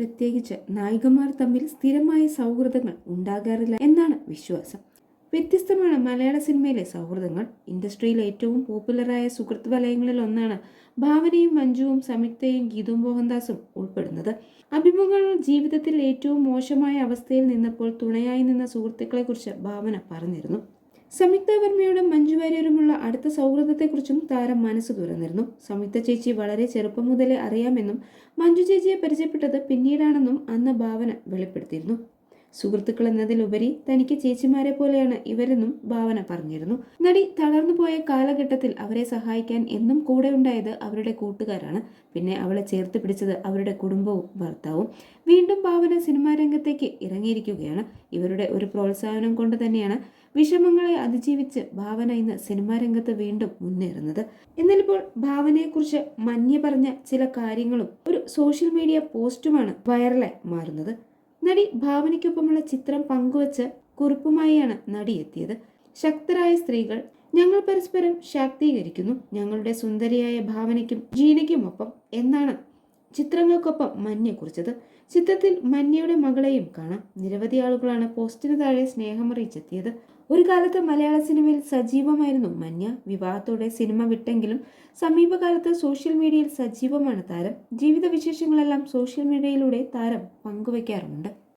പ്രത്യേകിച്ച് നായികമാർ തമ്മിൽ സ്ഥിരമായ സൗഹൃദങ്ങൾ ഉണ്ടാകാറില്ല എന്നാണ് വിശ്വാസം. വ്യത്യസ്തമാണ് മലയാള സിനിമയിലെ സൗഹൃദങ്ങൾ. ഇൻഡസ്ട്രിയിൽ ഏറ്റവും പോപ്പുലറായ സുഹൃത്ത് വലയങ്ങളിൽ ഒന്നാണ് ഭാവനയും മഞ്ജുവും സംയുക്തയും ഗീതും മോഹൻദാസും ഉൾപ്പെടുന്നത്. അഭിമുഖങ്ങൾ ജീവിതത്തിൽ ഏറ്റവും മോശമായ അവസ്ഥയിൽ നിന്നപ്പോൾ തുണയായി നിന്ന സുഹൃത്തുക്കളെക്കുറിച്ച് ഭാവന പറഞ്ഞിരുന്നു. സംയുക്ത വർമ്മയോടും മഞ്ജു അടുത്ത സൗഹൃദത്തെക്കുറിച്ചും താരം മനസ്സ് തുറന്നിരുന്നു. സംയുക്ത ചേച്ചി വളരെ ചെറുപ്പം മുതലേ അറിയാമെന്നും മഞ്ജു ചേച്ചിയെ പരിചയപ്പെട്ടത് പിന്നീടാണെന്നും അന്ന് ഭാവന വെളിപ്പെടുത്തിയിരുന്നു. സുഹൃത്തുക്കൾ എന്നതിലുപരി തനിക്ക് ചേച്ചിമാരെ പോലെയാണ് ഇവരെന്നും ഭാവന പറഞ്ഞിരുന്നു. നടി തളർന്നു പോയ കാലഘട്ടത്തിൽ അവരെ സഹായിക്കാൻ എന്നും കൂടെ ഉണ്ടായത് അവരുടെ കൂട്ടുകാരാണ്. പിന്നെ അവളെ ചേർത്ത് പിടിച്ചത് അവരുടെ കുടുംബവും ഭർത്താവും. വീണ്ടും ഭാവന സിനിമാ രംഗത്തേക്ക് ഇറങ്ങിയിരിക്കുകയാണ്. ഇവരുടെ ഒരു പ്രോത്സാഹനം കൊണ്ട് തന്നെയാണ് വിഷമങ്ങളെ അതിജീവിച്ച് ഭാവന ഇന്ന് സിനിമാ രംഗത്ത് വീണ്ടും മുന്നേറുന്നത്. എന്നാലിപ്പോൾ ഭാവനയെക്കുറിച്ച് മഞ്ഞ പറഞ്ഞ ചില കാര്യങ്ങളും ഒരു സോഷ്യൽ മീഡിയ പോസ്റ്റുമാണ് വൈറലായി മാറുന്നത്. നടി ഭാവനയ്ക്കൊപ്പമുള്ള ചിത്രം പങ്കുവച്ച് കുറിപ്പുമായാണ് നടി എത്തിയത്. ശക്തരായ സ്ത്രീകൾ ഞങ്ങൾ പരസ്പരം ശാക്തീകരിക്കുന്നു. ഞങ്ങളുടെ സുന്ദരിയായ ഭാവനയ്ക്കും ജീനയ്ക്കുമൊപ്പം എന്നാണ് ചിത്രങ്ങൾക്കൊപ്പം മഞ്ഞ കുറിച്ചത്. ചിത്രത്തിൽ മഞ്ഞയുടെ മകളെയും കാണാം. നിരവധി ആളുകളാണ് പോസ്റ്റിന് താഴെ സ്നേഹമറിയിച്ചെത്തിയത്. ഒരു കാലത്ത് മലയാള സിനിമയിൽ സജീവമായിരുന്നു മഞ്ഞ. വിവാഹത്തോടെ സിനിമ വിട്ടെങ്കിലും സമീപകാലത്ത് സോഷ്യൽ മീഡിയയിൽ സജീവമാണ് താരം. ജീവിത സോഷ്യൽ മീഡിയയിലൂടെ താരം പങ്കുവയ്ക്കാറുമുണ്ട്